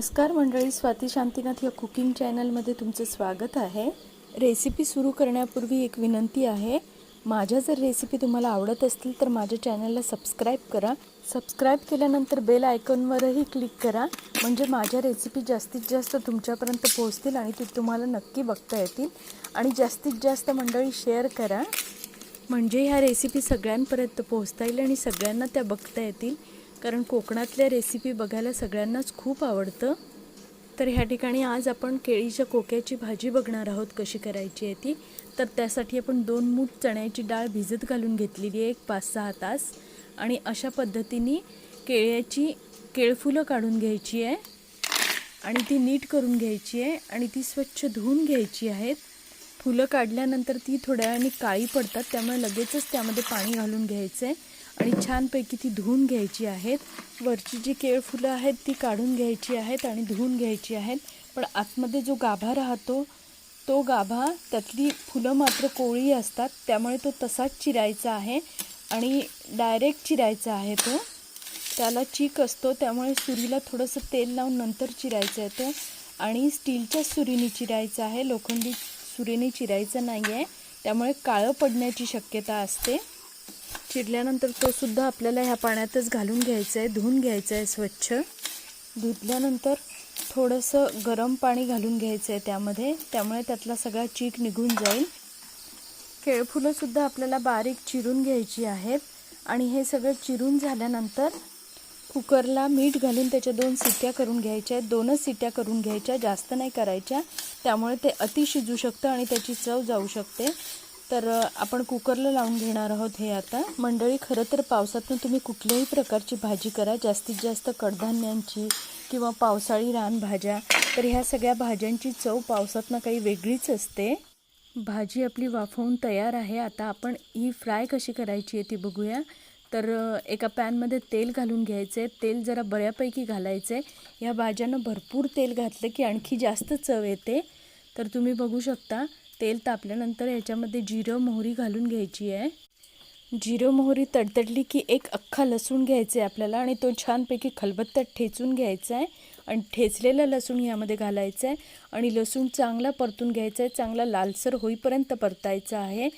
नमस्कार मंडळी स्वाती शांतीनाथ या कुकिंग चॅनलमध्ये तुमचं स्वागत आहे. रेसिपी सुरू करण्यापूर्वी एक विनंती आहे माझ्या जर रेसिपी तुम्हाला आवडत असतील तर माझ्या चॅनलला सबस्क्राईब करा. सबस्क्राईब केल्यानंतर बेल आयकॉनवरही क्लिक करा म्हणजे माझ्या रेसिपी जास्तीत जास्त तुमच्यापर्यंत पोहोचतील आणि ते तुम्हाला नक्की बघता येतील. आणि जास्तीत जास्त मंडळी शेअर करा म्हणजे ह्या रेसिपी सगळ्यांपर्यंत पोहोचता येईल आणि सगळ्यांना त्या बघता येतील. कारण कोकणातल्या रेसिपी बघायला सगळ्यांनाच खूप आवडतं. तर ह्या ठिकाणी आज आपण केळीच्या कोक्याची भाजी बघणार आहोत कशी करायची आहे ती. तर त्यासाठी आपण दोन मूठ चण्याची डाळ भिजत घालून घेतलेली आहे एक पाच सहा तास. आणि अशा पद्धतीने केळ्याची केळफुलं काढून घ्यायची आहे. आणि ती नीट करून घ्यायची आहे आणि ती स्वच्छ धुवून घ्यायची आहेत. फुलं काढल्यानंतर ती थोड्या वेळाने काळी पडतात त्यामुळे लगेचच त्यामध्ये पाणी घालून घ्यायचं आहे आणि छानपैकी ती धुवून घ्यायची आहेत. वरची जी केळ फुलं आहेत ती काढून घ्यायची आहेत आणि धुवून घ्यायची आहेत. पण आतमध्ये जो गाभा राहतो तो गाभा त्यातली फुलं मात्र कोळी असतात. त्यामुळे तो तसाच चिरायचा आहे आणि डायरेक्ट चिरायचा आहे तो. त्याला चीक असतो त्यामुळे सुरीला थोडंसं तेल लावून नंतर चिरायचं आहे तो. आणि स्टीलच्या सुरीने चिरायचं आहे. लोखंडी सुरीने चिरायचं नाही आहे त्यामुळे काळं पडण्याची शक्यता असते. चिरल्यानंतर तो सुद्धा आपल्याला ह्या पाण्यातच घालून घ्यायचं आहे धुवून घ्यायचं आहे स्वच्छ. धुतल्यानंतर थोडंसं गरम पाणी घालून घ्यायचं आहे त्यामध्ये. त्यामुळे त्यातला सगळा चीक निघून जाईल. केळफुलंसुद्धा आपल्याला बारीक चिरून घ्यायची आहेत. आणि हे सगळं चिरून झाल्यानंतर कुकरला मीठ घालून त्याच्या दोन सिट्ट्या करून घ्यायच्या आहेत. दोनच सिट्या करून घ्यायच्या जास्त नाही करायच्या. त्यामुळे ते अति शिजू शकतं आणि त्याची चव जाऊ शकते. तर आपण कुकरला लावून घेणार आहोत हे आता. मंडळी खरं तर पावसातून तुम्ही कुठल्याही प्रकारची भाजी करा. जास्तीत जास्त कडधान्यांची किंवा पावसाळी रानभाज्या तर ह्या सगळ्या भाज्यांची चव पावसातनं काही वेगळीच असते. भाजी आपली वाफवून तयार आहे. आता आपण ही फ्राय कशी करायची आहे ती बघूया. तर एका पॅनमध्ये तेल घालून घ्यायचं आहे तेल जरा बऱ्यापैकी घालायचं आहे ह्या भाज्यांना भरपूर तेल घातलं की आणखी जास्त चव येते. तर तुम्ही बघू शकता तेल तापल्यानंतर याच्यामध्ये जिरं मोहरी घालून घ्यायची आहे. जिरं मोहरी तडतडली की एक अख्खा लसूण घ्यायचा आहे आपल्याला आणि तो छानपैकी खलबत्त्यात ठेचून घ्यायचा आहे आणि ठेचलेलं लसूण यामध्ये घालायचं आहे आणि लसूण चांगला परतून घ्यायचा आहे चांगला लालसर होईपर्यंत परतायचा आहे.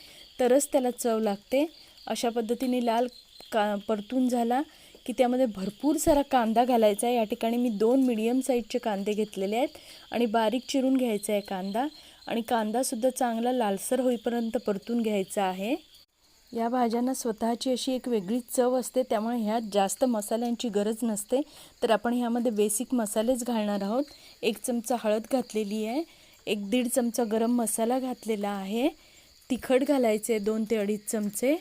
तरच त्याला चव लागते. अशा पद्धतीने लाल का परतून झाला की त्यामध्ये भरपूर सारा कांदा घालायचा आहे. या ठिकाणी मी दोन मिडियम साईजचे कांदे घेतलेले आहेत आणि बारीक चिरून घ्यायचा आहे कांदा. आणि कांदासुद्धा चांगला लालसर होईपर्यंत परतून घ्यायचा आहे. या भाज्यांना स्वतःची अशी एक वेगळीच चव असते त्यामुळे ह्यात जास्त मसाल्यांची गरज नसते. तर आपण ह्यामध्ये बेसिक मसालेच घालणार आहोत. एक चमचा हळद घातलेली आहे. एक दीड चमचा गरम मसाला घातलेला आहे. तिखट घालायचे दोन ते अडीच चमचे.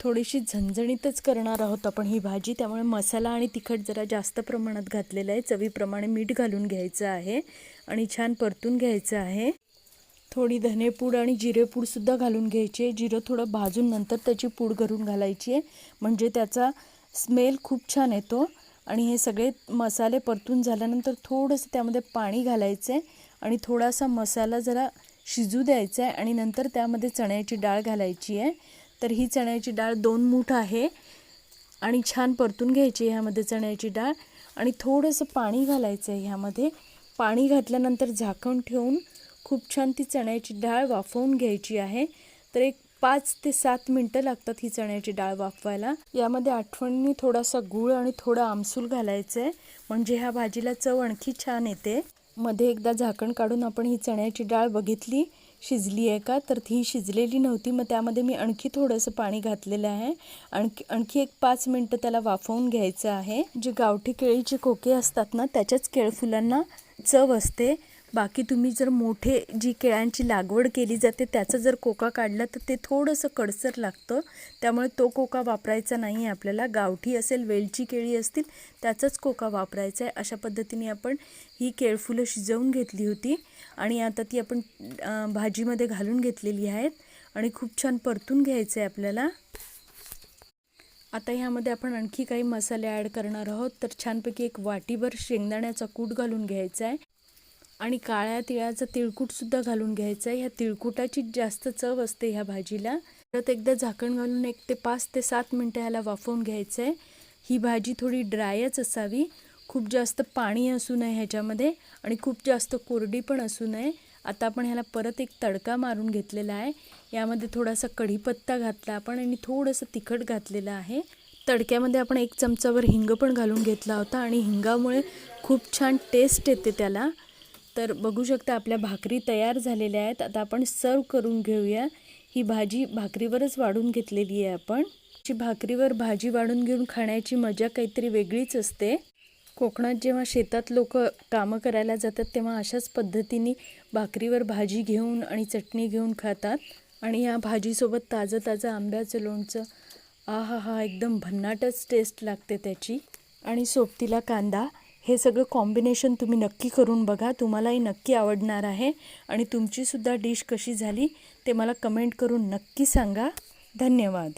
थोडीशी झणझणीतच करणार आहोत आपण ही भाजी त्यामुळे मसाला आणि तिखट जरा जास्त प्रमाणात घातलेलं आहे. चवीप्रमाणे मीठ घालून घ्यायचं आहे आणि छान परतून घ्यायचं आहे. थोडी धनेपूड आणि जिरेपूडसुद्धा घालून घ्यायची. आहे जिरं थोडं भाजून नंतर त्याची पूड घरून घालायची आहे. म्हणजे त्याचा स्मेल खूप छान येतो. आणि हे सगळे मसाले परतून झाल्यानंतर थोडंसं त्यामध्ये पाणी घालायचं आहे. आणि थोडासा मसाला जरा शिजू द्यायचा आहे. आणि नंतर त्यामध्ये चण्याची डाळ घालायची आहे. तर ही चण्याची डाळ दोन मूठ आहे. आणि छान परतून घ्यायची ह्यामध्ये चण्याची डाळ. आणि थोडंसं पाणी घालायचं आहे ह्यामध्ये. पाणी घातल्यानंतर झाकण ठेवून खूप छान ती चण्याची डाळ वाफवून घ्यायची आहे. तर एक पाच ते सात मिनटं लागतात ही चण्याची डाळ वाफवायला. यामध्ये आठवणीने थोडासा गूळ आणि थोडं आमसूल घालायचं आहे म्हणजे ह्या भाजीला चव आणखी छान येते. मध्ये एकदा झाकण काढून आपण ही चण्याची डाळ बघितली. शिजली आहे का? तर ती शिजलेली नव्हती. मग त्यामध्ये मी आणखी थोडंसं पाणी घातलेलं आहे. आणखी आणखी एक पाच मिनटं त्याला वाफवून घ्यायचं आहे. जे गावठी केळीचे कोके असतात ना त्याच्याच केळफुलांना चव असते. बाकी तुम्ही जर मोठे जी केळ्यांची लागवड केली जाते त्याचा जर कोका काढला तर ते थोडंसं कडसर लागतं. त्यामुळे तो कोका वापरायचा नाही आहे आपल्याला. गावठी असेल वेलची केळी असतील त्याचाच कोका वापरायचा आहे. अशा पद्धतीने आपण ही केळफुलं शिजवून घेतली होती. आणि आता ती आपण भाजीमध्ये घालून घेतलेली आहेत. आणि खूप छान परतून घ्यायचं आहे आपल्याला. आता ह्यामध्ये आपण आणखी काही मसाले ॲड करणार आहोत. तर छानपैकी एक वाटीभर शेंगदाण्याचा कूट घालून घ्यायचा आहे. आणि काळ्या तिळाचं तिळकूटसुद्धा घालून घ्यायचं आहे. ह्या तिळकुटाची जास्त चव असते ह्या भाजीला. परत एकदा झाकण घालून एक ते पाच ते सात मिनटं ह्याला वाफवून घ्यायचं आहे. ही भाजी थोडी ड्रायच असावी. खूप जास्त पाणी असू नये ह्याच्यामध्ये आणि खूप जास्त कोरडी पण असू नये. आता आपण ह्याला परत एक तडका मारून घेतलेला आहे. यामध्ये थोडासा कढीपत्ता घातला आपण आणि थोडंसं तिखट घातलेलं आहे. तडक्यामध्ये आपण एक चमचावर हिंग पण घालून घेतला होता आणि हिंगामुळे खूप छान टेस्ट येते त्याला. तर बघू शकता आपल्या भाकरी तयार झालेल्या आहेत. आता आपण सर्व करून घेऊया. ही भाजी भाकरीवरच वाढून घेतलेली आहे आपण. ची भाकरीवर भाजी वाढून घेऊन खाण्याची मजा काहीतरी वेगळीच असते. कोकणात जेव्हा शेतात लोक कामं करायला जातात तेव्हा अशाच पद्धतीने भाकरीवर भाजी घेऊन आणि चटणी घेऊन खातात. आणि या भाजीसोबत ताजं ताजं आंब्याचं लोणचं आ हा हा एकदम भन्नाटच टेस्ट लागते त्याची. आणि सोबतीला कांदा हे सगळं कॉम्बिनेशन तुम्ही नक्की करून बघा. तुम्हालाही नक्की आवडणार आहे. आणि तुमचीसुद्धा डिश कशी झाली ते मला कमेंट करून नक्की सांगा. धन्यवाद.